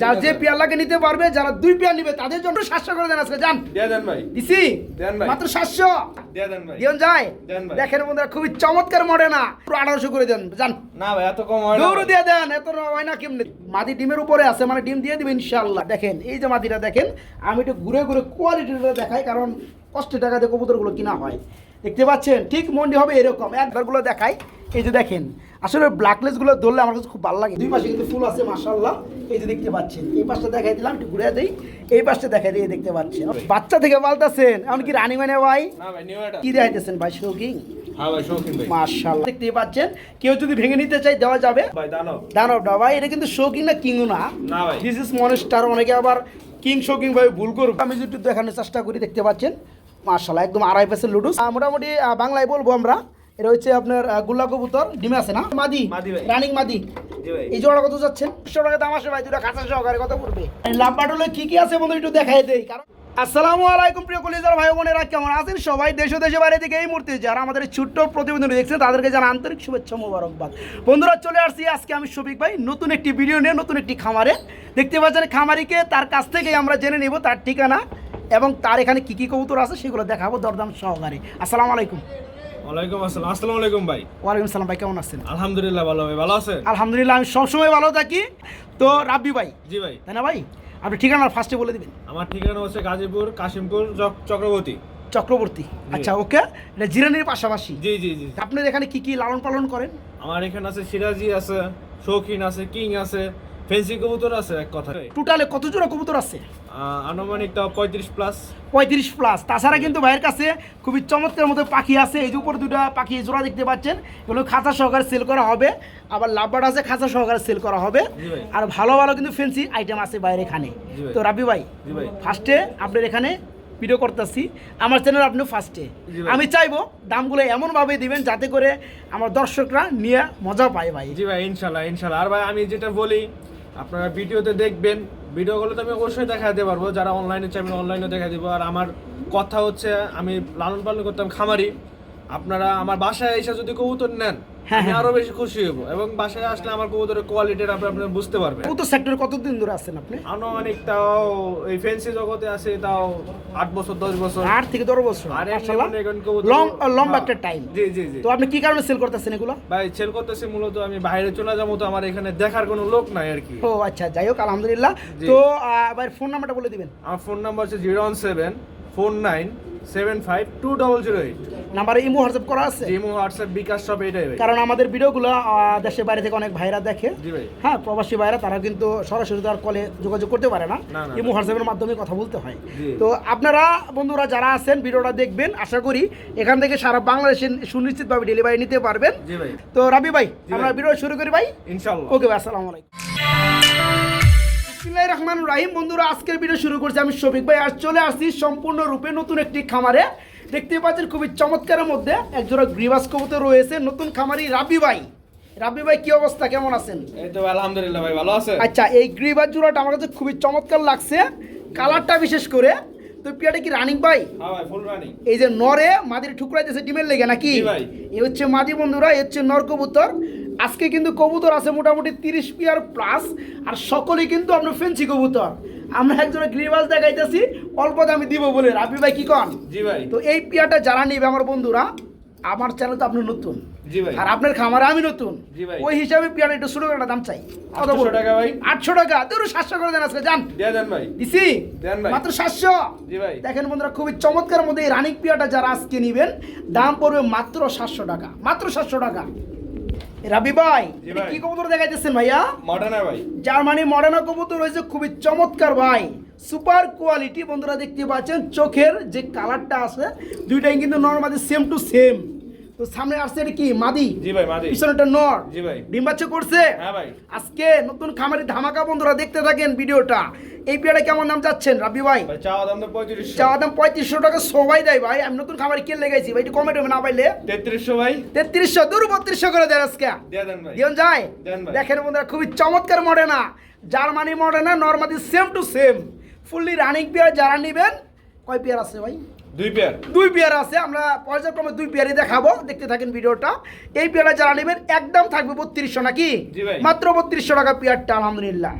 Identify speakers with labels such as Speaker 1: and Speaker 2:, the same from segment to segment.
Speaker 1: যার যে পেয়ারলাকে নিতে পারবে যারা দুই পেয়ার নিবে তাদের জন্য সাতশো করে দেন আজকে যান।
Speaker 2: দেন ভাই।
Speaker 1: দিছি?
Speaker 2: দেন ভাই।
Speaker 1: মাত্র সাতশো।
Speaker 2: দিয়ে দেন ভাই।
Speaker 1: দিয়ন যায়? দেখেন বন্ধুরা খুবই চমৎকার মডে না। পুরো আঠারোশো করে দেন যান।
Speaker 2: না ভাই এত কম হয় না।
Speaker 1: দৌড়। দিয়ে দেন এত হয় না কেমনি? মাদি ডিমের উপরে আছে মানে ডিম দিয়ে দিবেন ইনশাআল্লাহ। দেখেন এই যে মাদিটা দেখেন আমি একটু ঘুরে ঘুরে কোয়ালিটিটা দেখাই কারণ কষ্টের টাকা দিয়ে কবুতরগুলো কিনা হয়। দেখতে পাচ্ছেন ঠিক মন্ডি হবে এরকম। একবারগুলো দেখাই। এই যে দেখেন আসলে ব্ল্যাকলেসগুলো ধরলে আমার কাছে খুব ভালো লাগে। দুই পাশে কিন্তু ফুল আছে মাশাআল্লাহ। এই যে দেখতে পাচ্ছেন। এই পাশটা দেখাই দিলাম একটু ঘুরে দেই। এই পাশটা দেখাই দিয়ে দেখতে পাচ্ছেন। বাচ্চা থেকে পাল্টাছেন এমন কি রানি মানে ভাই?
Speaker 2: না ভাই নিউ এটা।
Speaker 1: কি দেখাইতেছেন ভাই শৌকিং
Speaker 2: ভাই শৌখিন ভাই।
Speaker 1: মাশাআল্লাহ। দেখতেই পাচ্ছেন কেউ যদি ভেঙে নিতে চাই দেওয়া যাবে।
Speaker 2: ভাই দানব।
Speaker 1: দানবটা ভাই এটা কিন্তু শৌকিং না কিংও না।
Speaker 2: না ভাই।
Speaker 1: দিস ইজ মনেস্টার অনেকে আবার কিং শৌকিং ভাই ভুল করব আমি একটু দেখানোর চেষ্টা করি দেখতে পাচ্ছেন। মার্শাল্লাহ একদম আড়াই পেসের লুডুস। মোটামুটি বাংলায় বলব আমরা। এটা হচ্ছে আপনার গুল্লা কবুতর ডিমে আছে না? মাদি
Speaker 2: মাদি ভাই।
Speaker 1: রানিং মাদি। এই জোড়া কত যাচ্ছেন? একশো টাকা দাম আসে ভাই দুটা খাঁচা সহকারে কত পড়বে লাভ বাটলে কি কি আছে বন্ধু একটু দেখাই দেই কারণ আসসালামু আলাইকুম প্রিয় কলিজার ভাই বোনেরা কেমন আছেন সবাই? দেশ ও দেশে বাইরে থেকে এই মুহূর্তে যারা আমাদের ছোট্ট প্রতিবেদন দেখছেন তাদেরকে জানা আন্তরিক শুভেচ্ছা মোবারকবাদ। বন্ধুরা চলে আসছি আজকে আমি শফিক ভাই নতুন একটি ভিডিও নিয়ে নতুন একটি খামারে। দেখতে পাচ্ছেন খামারিকে তার কাছ থেকেই আমরা জেনে নেব তার ঠিকানা এবং তার এখানে কি কি কবুতর আছে সেগুলো দেখাবো দরদাম সহকারে। আসসালামু আলাইকুম।
Speaker 2: ওয়ালাইকুম আসসালাম। আসসালামু আলাইকুম ভাই।
Speaker 1: ওয়ালাইকুম সালাম ভাই কেমন আছেন?
Speaker 2: আলহামদুলিল্লাহ ভালো ভাই ভালো আছেন?
Speaker 1: আলহামদুলিল্লাহ আমি সবসময় ভালো থাকি। তো রাব্বি ভাই
Speaker 2: জি ভাই।
Speaker 1: তাই না ভাই? আপনি ঠিকানা ফার্স্টে বলে দিবেন।
Speaker 2: আমার ঠিকানা হচ্ছে গাজীপুর কাশিমপুর চক্রবর্তী।
Speaker 1: চক্রবর্তী। আচ্ছা ওকে। এটা জিরানির পাশাপাশি।
Speaker 2: জি জি জি।
Speaker 1: আপনার এখানে কি কি লালন পালন করেন?
Speaker 2: আমার এখানে আছে সিরাজি আছে শৌখিন আছে কিং আছে ফেন্সি কবুতর আছে এক কথা
Speaker 1: টোটালে কত জোড়া কবুতর আছে?
Speaker 2: আনুমানিক পঁয়ত্রিশ প্লাস
Speaker 1: পঁয়ত্রিশ প্লাস তাছাড়া কিন্তু ভাইয়ের কাছে খুবই চমৎকার মতো পাখি আছে। এই যে উপরে দুটা পাখি জোড়া দেখতে পাচ্ছেন এগুলো খাঁচা সহকারে সেল করা হবে। আবার লাভবার্ড আছে খাঁচা সহকারে সেল করা হবে। আর ভালো ভালো কিন্তু ফেন্সি আইটেম আছে বাইরে এখানে। তো রাবি ভাই
Speaker 2: ভাই।
Speaker 1: ফার্স্টে আপনার এখানে ভিডিও করতেছি। আমার চ্যানেল আপনি ফার্স্টে আমি চাইব দামগুলো এমনভাবে দিবেন যাতে করে আমার দর্শকরা নিয়ে মজা পায় ভাই।
Speaker 2: জি ভাই ইনশাল্লাহ ইনশাল্লাহ। আর ভাই আমি যেটা বলি আপনারা ভিডিওতে দেখবেন ভিডিওগুলো তো আমি অবশ্যই দেখা দিতে পারব, যারা অনলাইনে চাইবেন অনলাইনে দেখা দিব আর আমার কথা হচ্ছে, আমি লালন পালন করতাম খামারি। আপনারা আমার বাসায় এসে যদি কবুতর নেন আমি
Speaker 1: হ্যাঁ।
Speaker 2: আরও বেশি খুশি হব এবং বাসায় আসলে আমার কবুতরের কোয়ালিটির আপনি আপনারা বুঝতে পারবেন।
Speaker 1: কত সেক্টরে কতদিন ধরে আছেন আপনি?
Speaker 2: আনুমানিক তাও এই ফেন্সি জগতে আছে তাও আট বছর দশ বছর।
Speaker 1: আট থেকে দশ বছর
Speaker 2: আর
Speaker 1: লং লম্বা
Speaker 2: হ্যাঁ।
Speaker 1: একটা টাইম
Speaker 2: জি জি জি।
Speaker 1: তো আপনি কি কারণে সেল করতেছেন এগুলো?
Speaker 2: ভাই সেল করতেছি মূলত আমি বাইরে চলে যাব তো আমার এখানে দেখার কোনো লোক নাই আর কি।
Speaker 1: ও আচ্ছা যাই হোক আলহামদুলিল্লাহ। তো ভাই ফোন নাম্বারটা বলে দিবেন।
Speaker 2: আমার ফোন নাম্বার হচ্ছে zero one seven four nine seven five two double zero eight
Speaker 1: নাম্বারে ইমো হোয়াটসঅ্যাপ করা আছে?
Speaker 2: ইমো হোয়াটসঅ্যাপ বিকাশ সব এটাই
Speaker 1: কারণ আমাদের ভিডিওগুলো দেশের বাইরে থেকে অনেক ভাইরা দেখে। হ্যাঁ প্রবাসী ভাইরা তারা কিন্তু সরাসরি তার কলে যোগাযোগ করতে পারে না। ইমো হোয়াটসঅ্যাপের মাধ্যমে কথা বলতে হয়। তো আপনারা বন্ধুরা যারা আছেন ভিডিওটা দেখবেন আশা করি এখান থেকে সারা বাংলাদেশে সুনিশ্চিতভাবে ডেলিভারি নিতে পারবেন। তো রাবি ভাই আমরা। ভিডিও শুরু করি ভাই।
Speaker 2: ইনশাল্লাহ।
Speaker 1: ওকে ভাই আসসালামু আলাইকুম। বিসমিল্লাহির রহমানির রাহিম। বন্ধুরা আজকের ভিডিও শুরু করছি আমি শফিক ভাই। আর চলে আসছি সম্পূর্ণ রূপে নতুন একটি খামারে। দেখতে পাচ্ছেন খুবই চমৎকারের মধ্যে একজোড়া গ্রিবাস কবুতর রয়েছে নতুন খামারি রাবি ভাই। রাবি ভাই কি অবস্থা? কেমন আছেন?
Speaker 2: এই তো আলহামদুলিল্লাহ ভাই ভালো আছে
Speaker 1: আচ্ছা এই গ্রিবাস জোড়াটা আমার কাছে খুবই চমৎকার লাগছে। কালারটা বিশেষ করে। তো পিয়াটা কি রানিং ভাই?
Speaker 2: হ্যাঁ ভাই ফুল রানিং
Speaker 1: এই যে নরে মাদির ঠুকরাই দিয়েছে ডিমের লেগে নাকি?
Speaker 2: ভাই।
Speaker 1: এই হচ্ছে মাদি বন্ধুরা এই হচ্ছে নর কবুতর। আজকে কিন্তু কবুতর আছে মোটামুটি তিরিশ পিয়ার প্লাস আর সকলেই কিন্তু আপনার ফেন্সি কবুতর। আমরা একজনের গ্রিবাস দেখাইতেছি অল্প দামে দিব বলে। রাবি ভাই কি কন?
Speaker 2: জি ভাই।
Speaker 1: তো এই পিয়াটা যারা নেবে আমার বন্ধুরা আমার চ্যানেল তো আপনি নতুন। আর আপনার খামারে আমি নতুন। ওই হিসাবে একটু ছোট একটা দাম চাই। কত
Speaker 2: 800 টাকা ভাই।
Speaker 1: আটশো টাকা। তোর সাতশো করে দেন আজকে যান।
Speaker 2: দেন ভাই।
Speaker 1: দিছি? মাত্র সাতশো। দেখেন বন্ধুরা খুবই চমৎকার মধ্যে এই রানিক পিয়াটা যারা আজকে নেবেন দাম পড়বে মাত্র সাতশো টাকা। মাত্র সাতশো টাকা। রাবি ভাই। কি কবুতর দেখাইতেছেন ভাইয়া?
Speaker 2: মডার্না ভাই।
Speaker 1: জার্মানি মডার্না কবুতর রয়েছে খুবই চমৎকার ভাই। সুপার কোয়ালিটি বন্ধুরা দেখতে পাচ্ছেন চোখের যে কালারটা আছে দুইটাই কিন্তু নর্মালি সেম টু সেম তো সামনে আসছে এটা কি মাদি?
Speaker 2: জি ভাই মাদি।
Speaker 1: পিছনেটা নর।
Speaker 2: জি ভাই।
Speaker 1: ডিম বাচ্চা করছে?
Speaker 2: হ্যাঁ ভাই।
Speaker 1: আজকে নতুন খামারি ধামাকা বন্ধুরা দেখতে থাকেন ভিডিওটা। এই পিয়াটা কেমন নাম যাচ্ছেন রাবি ভাই?
Speaker 2: চাওয়া দাম তো পঁয়ত্রিশশো।
Speaker 1: চাওয়া দাম পঁয়ত্রিশশো টাকা সবাই দেয় ভাই আমি নতুন খামারে কিনলে গেছি ভাই একটু কমে না পাইলে?
Speaker 2: তেত্রিশশো ভাই।
Speaker 1: তেত্রিশশো দূর বত্রিশশো করে দেন আজকে।
Speaker 2: দিয়ে
Speaker 1: দিয়ন যায়? দেখেন বন্ধুরা খুবই চমৎকার মডে না জার্মানি মডে না normally same to same fully running pair যারা নেবেন কয় পেয়ার আছে ভাই?
Speaker 2: দুই পেয়ার।
Speaker 1: দুই পেয়ার আছে আমরা পর্যায়ক্রমে দুই পেয়ারই দেখাবো দেখতে থাকেন ভিডিওটা। এই পেয়ারটা যারা নেবেন একদম থাকবে বত্রিশশো নাকি? মাত্র বত্রিশশো টাকা পেয়ারটা আলহামদুলিল্লাহ।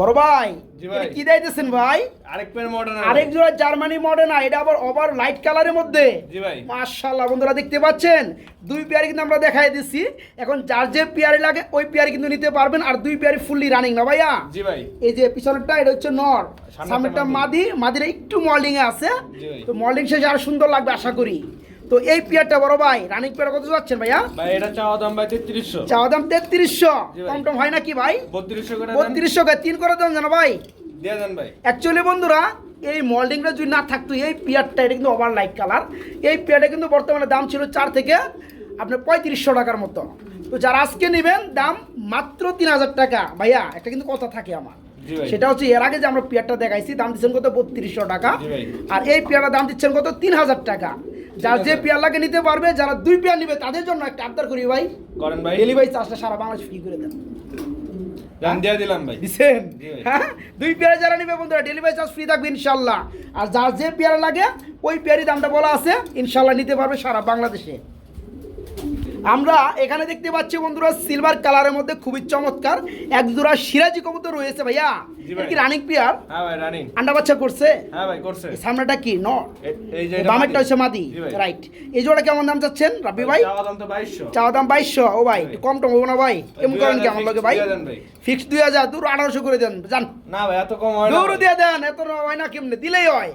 Speaker 1: বড় ভাই কি দিতেছেন ভাই?
Speaker 2: আরেক পেয়ার মডার্ন
Speaker 1: আরেক জোড়া জার্মানি মডেল না এটা আবার ওভার লাইট কালারের মধ্যে।
Speaker 2: জি ভাই।
Speaker 1: মাশাআল্লাহ বন্ধুরা দেখতে পাচ্ছেন? দুই পেয়ার কিন্তু আমরা দেখাই দিচ্ছি এখন যার যে পেয়ারে লাগে ওই পেয়ার কিন্তু নিতে পারবেন আর দুই পেয়ারে ফুললি রানিং না ভাইয়া?
Speaker 2: জি ভাই।
Speaker 1: এই যে পিছনেরটা এটা হচ্ছে নর।
Speaker 2: সামনেরটা
Speaker 1: সামনেরটা মাদি। মাদিরা একটু মল্ডিং এ আছে তো মল্ডিং শেষে আর সুন্দর লাগবে আশা করি। তো এই পেয়ারটা বড় ভাই রানিং পেয়ার কত যাচ্ছেন ভাইয়া?
Speaker 2: ভাই এটা চাওয়া দাম ভাই তেত্রিশশো।
Speaker 1: চাওয়া দাম তেত্রিশশো।
Speaker 2: জি ভাই।
Speaker 1: কম টম হয় নাকি ভাই?
Speaker 2: বত্রিশশো করে দেন।
Speaker 1: বত্রিশশো কে তিন করে দেন জানো ভাই।
Speaker 2: দিয়ে দেন ভাই।
Speaker 1: অ্যাকচুয়ালি বন্ধুরা এই মল্ডিংটা যদি না থাকতো এই পেয়ারটা এটা কিন্তু ওভার লাইট কালার এই পেয়ারটা কিন্তু বর্তমানে দাম ছিল চার থেকে আপনার পঁয়ত্রিশশো টাকার মতো। তো যারা আজকে নেবেন দাম মাত্র তিন হাজার টাকা। ভাইয়া একটা কিন্তু কথা থাকে আমার। সেটা হচ্ছে এর আগে যে আমরা পেয়ারটা দেখাইছি দাম দিচ্ছেন কত বত্রিশশো টাকা। আর এই পেয়ারটার দাম দিচ্ছেন কত? তিন হাজার টাকা। যার যে
Speaker 2: 3000
Speaker 1: পেয়ার লাগে নিতে পারবে যারা দুই পেয়ার নিবে তাদের জন্য একটা আবদার করি ভাই।
Speaker 2: করেন ভাই।
Speaker 1: ডেলিভারি চার্জটা সারা বাংলাদেশ ফ্রি করে দেন।
Speaker 2: দিয়ে দিলাম ভাই।
Speaker 1: দিছেন? হ্যাঁ? দুই পেয়ারা যারা নিবে বন্ধুরা ডেলিভারি চার্জ ফ্রি থাকবে ইনশাল্লাহ। আর যার যে পেয়ারা লাগে ওই পেয়ারি দামটা বলা আছে ইনশাল্লাহ নিতে পারবে সারা বাংলাদেশে। আমরা এখানে দেখতে পাচ্ছি বন্ধুরা সিলভার কালারের মধ্যে খুবই চমৎকার। এক জোড়া সিরাজি কবুতর রয়েছে ভাইয়া। এটা কি রানিং পেয়ার
Speaker 2: হ্যাঁ ভাই রানিং
Speaker 1: আন্ডা বাচ্চা করছে?
Speaker 2: হ্যাঁ ভাই করছে।
Speaker 1: সামনেটা কি? ন
Speaker 2: এই যে
Speaker 1: বামেরটা হচ্ছে মাদি রাইট এই জোড়া কেমন দাম চাচ্ছেন রাব্বি ভাই?
Speaker 2: চাওয়া দাম তো বাইশশো।
Speaker 1: চাওয়া দাম বাইশশো। ও ভাই একটু কম টম হব না ভাই? কেমন করেন কি আমার লগে ভাই? ফিক্স দুই হাজার দূর আঠারোশো করে দেন। জান
Speaker 2: না ভাই এত কম হয় না ভাই।
Speaker 1: দিয়ে দেন এত না হয় না কেমনে? দিলেই হয়।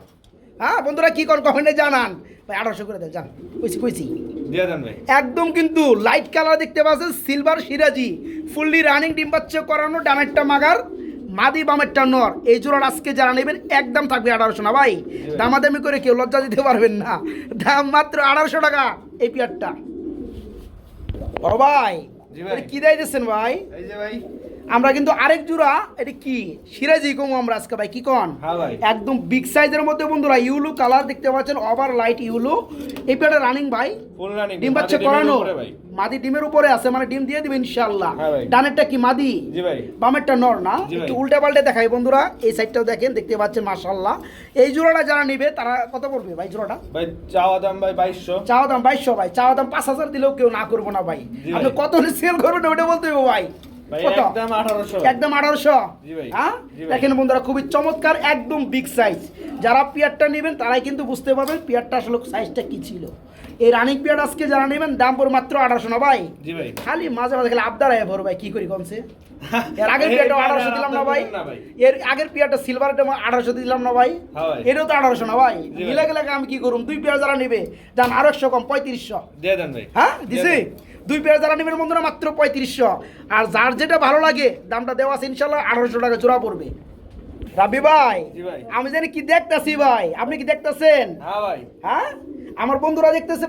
Speaker 1: হ্যাঁ বন্ধুরা কি করেন কমেন্টে জানান। ভাই আঠারোশো করে দেন জান কইছি কইছি। একদম কিন্তু লাইট কালার দেখতে পাচ্ছেন সিলভার সিরাজি। ফুললি রানিং ডিম বাচ্চা করানো ডানেরটা মাগার মাদি বামেরটা নর। এই জোড়ার আজকে যারা নেবেন একদম থাকবে আঠারোশো না ভাই। দামাদামি করে কেউ লজ্জা দিতে পারবেন না। দাম মাত্র আঠারোশো টাকা এই পেয়ারটা বড় ভাই কি দেয় দিচ্ছেন ভাই?
Speaker 2: এই যে ভাই।
Speaker 1: আমরা কিন্তু আরেক জোড়া এটা কি? সিরাজি কমু আমরা আজকে ভাই কি কন?
Speaker 2: হ্যাঁ
Speaker 1: একদম বিগ সাইজের মধ্যে বন্ধুরা ইউলু কালার দেখতে পাচ্ছেন ওভার লাইট ইউলু। এই পেয়ারটা রানিং ভাই।
Speaker 2: ফুল রানিং
Speaker 1: ডিম বাচ্চা করানো। মাদি ডিমের উপরে আছে মানে ডিম দিয়ে দিবে ইনশাআল্লাহ।
Speaker 2: হ্যাঁ
Speaker 1: ডানেরটা কি মাদি?
Speaker 2: জি ভাই।
Speaker 1: বামেরটা নর না? একটু উল্টে পাল্টে দেখাই বন্ধুরা এই সাইডটাও দেখেন দেখতে পাচ্ছেন মাশাআল্লাহ। এই জোড়াটা যারা নিবে তারা কত পড়বে ভাই জোড়াটা?
Speaker 2: ভাই চাওয়া দাম ভাই বাইশশো।
Speaker 1: চাওয়া দাম বাইশশো ভাই। চাওয়া দাম পাঁচ হাজার দিলেও কেউ না করব না ভাই। আপনি। কত সেল করবেন ওটা বলতে হবে ভাই।
Speaker 2: একদম আঠারোশো।
Speaker 1: হ্যাঁ? দেখেন বন্ধুরা খুবই চমৎকার একদম বিগ সাইজ যারা পিয়ারটা নেবেন তারাই কিন্তু বুঝতে পারবেন পিয়ারটা আসলে সাইজটা কি ছিল। এই পিয়ার আজকে যারা নেবেন দাম পড়ে মাত্র আঠারোশো না ভাই? খালি মাঝে মাঝে খালি আবদার ভরো ভাই কি করি কমছে এর আগের পিয়ারটা আঠারোশো দিলাম না ভাই। এর আগের পিয়ারটা সিলভারটা আঠারোশো দিলাম না ভাই। এটাও তো আঠারোশো না ভাই। মিলে গেলে আমি কি করুম? দুই পিয়ার যারা নেবে যান আরও একশো কম পঁয়ত্রিশশো। হ্যাঁ দিছি। দুই পেয়ার যারা নেবেন বন্ধুরা মাত্র পঁয়ত্রিশশো। আর যার যেটা ভালো লাগে, দামটা দেওয়া আছে ইনশাল্লাহ আঠারোশো টাকা জোড়া পড়বে। রাবি ভাই আমি জানি কি দেখতাছি ভাই আপনি কি দেখতেছেন?
Speaker 2: হ্যাঁ ভাই।
Speaker 1: হ্যাঁ? আমার বন্ধুরা দেখতেছে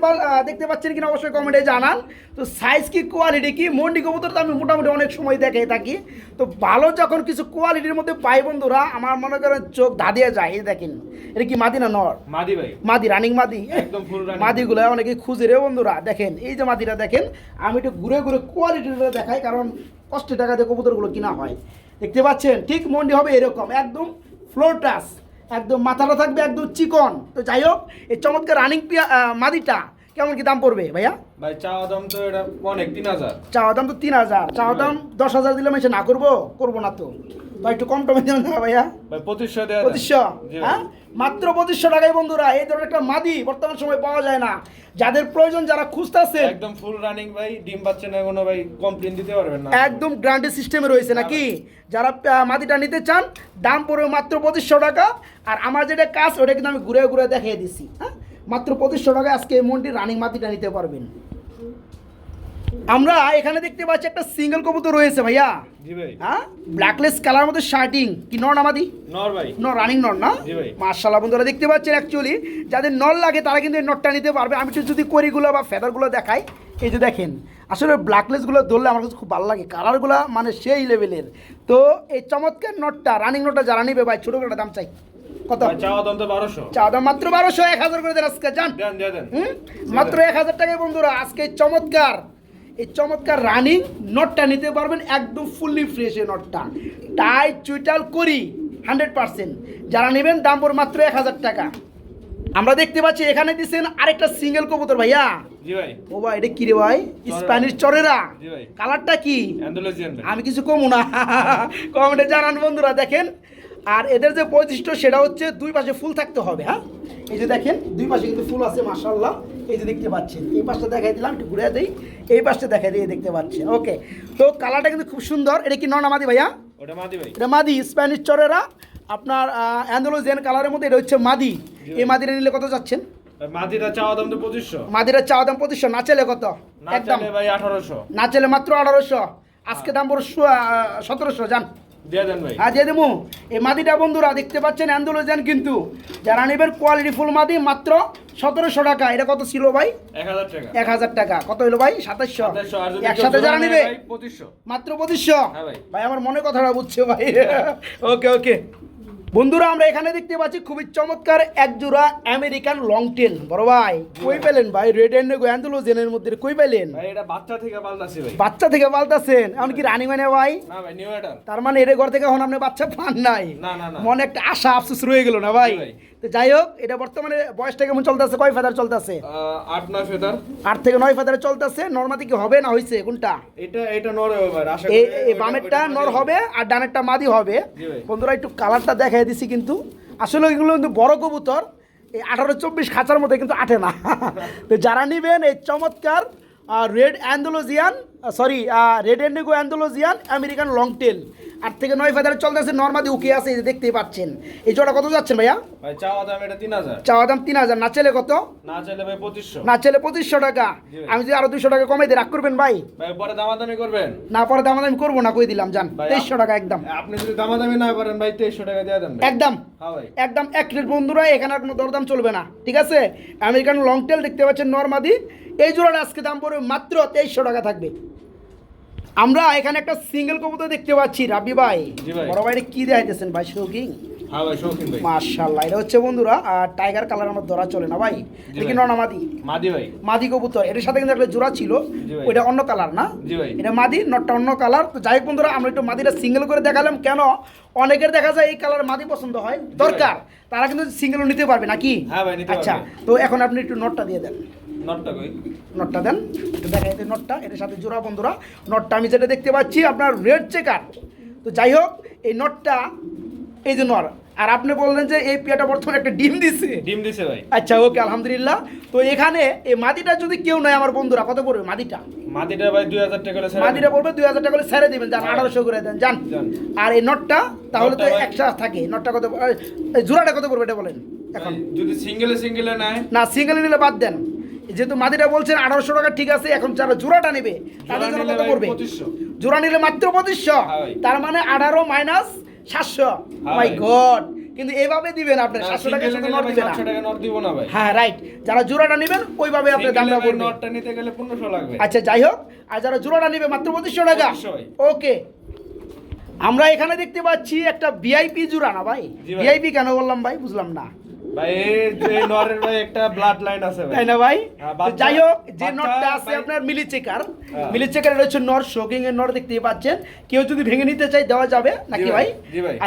Speaker 1: দেখতে পাচ্ছেন কিনা অবশ্যই কমেন্টে জানান। তো সাইজ কি কোয়ালিটি কি? মন্ডি কবুতর তো আমি মোটামুটি অনেক সময় দেখে থাকি। তো ভালো যখন কিছু কোয়ালিটির মধ্যে পাই বন্ধুরা আমার মনে করেন চোখ ধাঁধিয়ে যায় এই দেখেন। এটা কি মাদি না নর?
Speaker 2: মাদি ভাই।
Speaker 1: মাদি রানিং মাদি।
Speaker 2: একদম
Speaker 1: মাদিগুলো অনেকে খুঁজে রে বন্ধুরা দেখেন। এই যে মাদিটা দেখেন আমি একটু ঘুরে ঘুরে কোয়ালিটিটা দেখাই কারণ কষ্টে টাকা দিয়ে কবুতরগুলো কিনা হয়। দেখতে পাচ্ছেন? ঠিক মন্ডি হবে এরকম। একদম ফ্লোর টাস। একদম মাথাটা থাকবে একদম চিকন। তো যাই হোক এই চমৎকার রানিং মাদিটা কেমন কি দাম পড়বে ভাইয়া?
Speaker 2: ভাই চাওয়া দাম তো এটা অনেক তিন হাজার।
Speaker 1: চাওয়া দাম তো তিন হাজার। চাওয়া দাম দশ হাজার দিলে আমি না করব? করব না তো। তো একটু কম টমে দেবেন না ভাইয়া?
Speaker 2: ভাই পঁচিশশো
Speaker 1: পঁচিশশো? হ্যাঁ? মাত্র পঁচিশশো টাকায় বন্ধুরা এই ধরনের একটা মাদি বর্তমান সময় পাওয়া যায় না। যাদের প্রয়োজন যারা খুঁজতেছে
Speaker 2: একদম ফুল রানিং ভাই ডিম পাচ্ছে না কোনো ভাই কমপ্লেন দিতে পারবেন না।
Speaker 1: একদম গ্রান্ডেড সিস্টেমে রয়েছে নাকি? যারা মাদিটা নিতে চান দাম পড়বে মাত্র পঁচিশশো টাকা। আর আমার যেটা কাজ ওটা কিন্তু আমি ঘুরে ঘুরে দেখিয়ে দিছি হ্যাঁ? মাত্র পঁচিশশো টাকা আজকে এই মন্ডির রানিং মাদিটা নিতে পারবেন। আমরা এখানে দেখতে পাচ্ছি একটা সিঙ্গেল কবুতর রয়েছে ভাইয়া।
Speaker 2: জি ভাই।
Speaker 1: হ্যাঁ? ব্ল্যাকলেস কালার মধ্যে শার্টিং কি নর নামাদি
Speaker 2: নর ভাই।
Speaker 1: ন রানিং নট না?
Speaker 2: জি ভাই।
Speaker 1: বন্ধুরা দেখতে পাচ্ছেন অ্যাকচুয়ালি যাদের নল লাগে তারা কিন্তু এই নটটা নিতে পারবে। আমি একটু যদি করিগুলো বা ফেদারগুলো দেখাই এই যে দেখেন আসলে ব্ল্যাকলেসগুলো ধরলে আমার কাছে খুব ভালো লাগে। কালারগুলো মানে সেই লেভেলের তো এই চমৎকার নটটা রানিং নটটা যারা নিবে ভাই ছোটো করে দাম চাই। কত?
Speaker 2: চাওয়া দাম তো বারোশো।
Speaker 1: চা দাম মাত্র বারোশো এক হাজার করে দেন আজকে যান। মাত্র এক হাজার টাকায় বন্ধুরা আজকে চমৎকার এই চমৎকার রানিং নটটা নিতে পারবেন একদম ফুললি ফ্রেশ এই নটটা টাই চুইটাল করি হান্ড্রেড পার্সেন্ট যারা নেবেন দাম পড়ে মাত্র এক হাজার টাকা। আমরা দেখতে পাচ্ছি এখানে দিচ্ছেন আরেকটা সিঙ্গেল কবুতর ভাইয়া। ও ভাই এটা কি রে ভাই? স্প্যানিশ চরেরা। কালারটা কি? আমি কিছু কমু না। কমেন্টে জানান বন্ধুরা দেখেন। আর এদের যে বৈশিষ্ট্য সেটা হচ্ছে দুই পাশে ফুল থাকতে হবে হ্যাঁ? এই যে দেখেন দুই পাশে কিন্তু ফুল আছে মাশাল্লাহ এই যে দেখতে পাচ্ছেন এই পাশটা দেখাই দিলাম একটু ঘুরে দিই। এই পাশটা দেখাই দিয়ে দেখতে পাচ্ছেন ওকে। তো কালারটা কিন্তু খুব সুন্দর। এটা কি ননামাদি ভাইয়া?
Speaker 2: ওটা মাদি ভাই।
Speaker 1: এটা মাদি স্প্যানিশ চরেরা। আপনার অ্যান্ডোলোজিয়ান কালারের মধ্যে এটা হচ্ছে মাদি। এই মাদিটা নিলে কত যাচ্ছেন?
Speaker 2: চাওয়া দাম তো পঁচিশশো।
Speaker 1: মাদিরা চাওয়া দাম পঁচিশশো না চেলে কত? একদম।
Speaker 2: চাইলে ভাই আঠারোশো।
Speaker 1: না চেলে মাত্র আঠারোশো। আজকে দাম পড়ো সতেরোশো যান। হ্যাঁ দিয়ে দেবো। এই মাদিটা বন্ধুরা দেখতে পাচ্ছেন কিন্তু। যারা নেবেন কোয়ালিটি ফুল মাদি মাত্র সতেরোশো টাকা। এটা কত ছিল ভাই?
Speaker 2: এক হাজার টাকা।
Speaker 1: কত হলো ভাই? সাতাশশো।
Speaker 2: আর
Speaker 1: একসাথে যারা নেবে মাত্র পঁচিশশো।
Speaker 2: হ্যাঁ ভাই।
Speaker 1: ভাই আমার মনে কথাটা বুঝছে ভাই। ওকে ওকে বন্ধুরা আমরা এখানে দেখতে পাচ্ছি খুবই চমৎকার এক জোড়া আমেরিকান লং টেল বড় ভাই কই পেলেন ভাই? রেড এন্ড অ্যান্ডোলোজেনের মধ্যে কই পেলেন?
Speaker 2: ভাই এটা বাচ্চা থেকে পাল্টাছি ভাই।
Speaker 1: বাচ্চা থেকে পাল্টাছেন এমন কি রানি মানে ভাই?
Speaker 2: না ভাই নিউ এটা
Speaker 1: তার মানে এর ঘর থেকে এখন আপনি বাচ্চা পান নাই?
Speaker 2: না, না।
Speaker 1: মনে একটা আশা আফসোস রয়ে গেল না ভাই। তো যাই হোক এটা বর্তমানে বয়সটা কেমন চলতেছে? কয় ফেদার চলতেছে?
Speaker 2: আট নয় ফেদার
Speaker 1: আট থেকে নয় ফেদারে চলতেছে। নর্মাদি কি হবে না হয়েছে কোনটা?
Speaker 2: এটা এটা নর ভাই আশা
Speaker 1: এই
Speaker 2: করি
Speaker 1: এই বামেরটা নর হবে আর ডানেরটা মাদি হবে। বন্ধুরা একটু কালারটা দেখাই দিছি কিন্তু। আসলে এগুলো কিন্তু বড় কবুতর। এই আঠারো চব্বিশ খাঁচার মধ্যে কিন্তু আটে না। তো যারা নেবেন এই চমৎকার red Andalusian sorry red indigo Andalusian American long tail আট থেকে নয় ফেদারে চলতেছে নর্মাদি উকে আছে দেখতেই পাচ্ছেন। এই জোড়া কত যাচ্ছেন ভাইয়া?
Speaker 2: ভাই চাওয়া দাম এটা তিন হাজার।
Speaker 1: চাওয়া দাম তিন হাজার না চেলে কত?
Speaker 2: না চাইলে ভাই পঁচিশশো।
Speaker 1: না চেলে পঁচিশশো টাকা। আমি যদি আরও দুশো টাকা কমাই দিই রাগ করবেন ভাই?
Speaker 2: ভাই পরে দামাদামি করবেন।
Speaker 1: না পরে দাম আমি করব না কই দিলাম জান। তেইশশো টাকা একদম।
Speaker 2: আপনি যদি দামাদামি না করেন ভাই তেইশশো টাকা দিয়ে দেন
Speaker 1: একদম।
Speaker 2: হ্যাঁ
Speaker 1: একদম এক প্লেট বন্ধুরা এখানে আর কোনো দরদাম চলবে না ঠিক আছে? আমেরিকান লং টেল দেখতে পাচ্ছেন নর্মাদি এই জোড়াটা আজকে দাম পড়বে মাত্র তেইশশো টাকা থাকবে। আমরা এখানে একটা সিঙ্গেল কবুতর দেখতে পাচ্ছি রাবি ভাই। বড় ভাই। কি দেখাইতেছেন ভাই শৌকিং
Speaker 2: হ্যাঁ
Speaker 1: মার্শাল্লাহ এটা হচ্ছে বন্ধুরা আর টাইগার কালার আমার ধরা চলে না ভাই? এটা
Speaker 2: ভাই।
Speaker 1: নর্মাদি
Speaker 2: মাদি? ভাই।
Speaker 1: মাদি কবুতর এটার সাথে কিন্তু একটা জোড়া ছিল ওইটা অন্য কালার না? এটা মাদি নটটা অন্য কালার তো যাই হোক বন্ধুরা আমরা একটু মাদিটা সিঙ্গেল করে দেখালাম কেন? অনেকের দেখা যায় এই কালার মাদি পছন্দ হয়। দরকার তারা কিন্তু সিঙ্গেলও নিতে পারবে নাকি?
Speaker 2: হ্যাঁ
Speaker 1: আচ্ছা তো এখন আপনি একটু নটটা দিয়ে দেন।
Speaker 2: নটটা কই?
Speaker 1: নটটা দেন একটু দেখাই দিন নটটা এটার সাথে জোড়া বন্ধুরা নটটা আমি যেটা দেখতে পাচ্ছি আপনার রেড চেকার। তো যাই হোক এই নটটা এই যে নর আর আপনি বললেন যে এই পেয়াটা বর্তমানে একটা ডিম দিছে।
Speaker 2: ডিম দিছে ভাই।
Speaker 1: আচ্ছা ওকে আলহামদুলিল্লাহ। তো এখানে এই মাদিটা যদি কেউ নেয় আমার বন্ধুরা কত পড়বে মাদিটা?
Speaker 2: মাদিটা ভাই দুই হাজার টাকা করে
Speaker 1: মাদিটা পড়বে দুই হাজার টাকা করে ছেড়ে দিবেন যান
Speaker 2: হ্যাঁ।
Speaker 1: আঠারোশো করে দেন যান। আর এই নটটা তাহলে তো একটা থাকে। নটটা কত জোড়াটা কত পড়বে এটা বলেন এখন।
Speaker 2: যদি সিঙ্গেলে সিঙ্গেলে নেয়।
Speaker 1: না সিঙ্গেল নিলে বাদ দেন। যেহেতু মাদিটা বলছেন আঠারোশো টাকা ঠিক আছে এখন যারা জোড়াটা নেবে তাদের
Speaker 2: জোড়া
Speaker 1: জন্য কত পড়বে? জোড়া নিলে মাত্র পঁচিশশো। তার মানে আঠারো মাইনাস সাতশো। মাই। গড কিন্তু এইভাবে দিবেন আপনি সাতশো টাকা শুধু নট দিবেন না।
Speaker 2: 700 টাকা নট দিব না ভাই।
Speaker 1: হ্যাঁ রাইট যারা জোড়াটা নেবেন ওইভাবে দামটা
Speaker 2: এ
Speaker 1: পড়বে।
Speaker 2: নটটা নিতে গেলে পনেরোশো লাগবে।
Speaker 1: আচ্ছা যাই হোক আর যারা জোড়াটা নেবে মাত্র পঁচিশশো টাকা। ওকে আমরা এখানে দেখতে পাচ্ছি একটা ভিআইপি জোড়া না ভাই। ভিআইপি কেন বললাম ভাই? বুঝলাম না।
Speaker 2: ভাই যে নরের ভাই একটা ব্লাড লাইন আছে
Speaker 1: তাই না ভাই?
Speaker 2: হ্যাঁ,
Speaker 1: যাই হোক যে নটটা আছে আপনার মিলি চেকার
Speaker 2: হ্যাঁ।
Speaker 1: মিলি চেকার এটা হচ্ছে নর শোকিং এর নর দেখতে পাচ্ছেন। কেউ যদি ভেঙে নিতে চাই দেওয়া যাবে নাকি ভাই।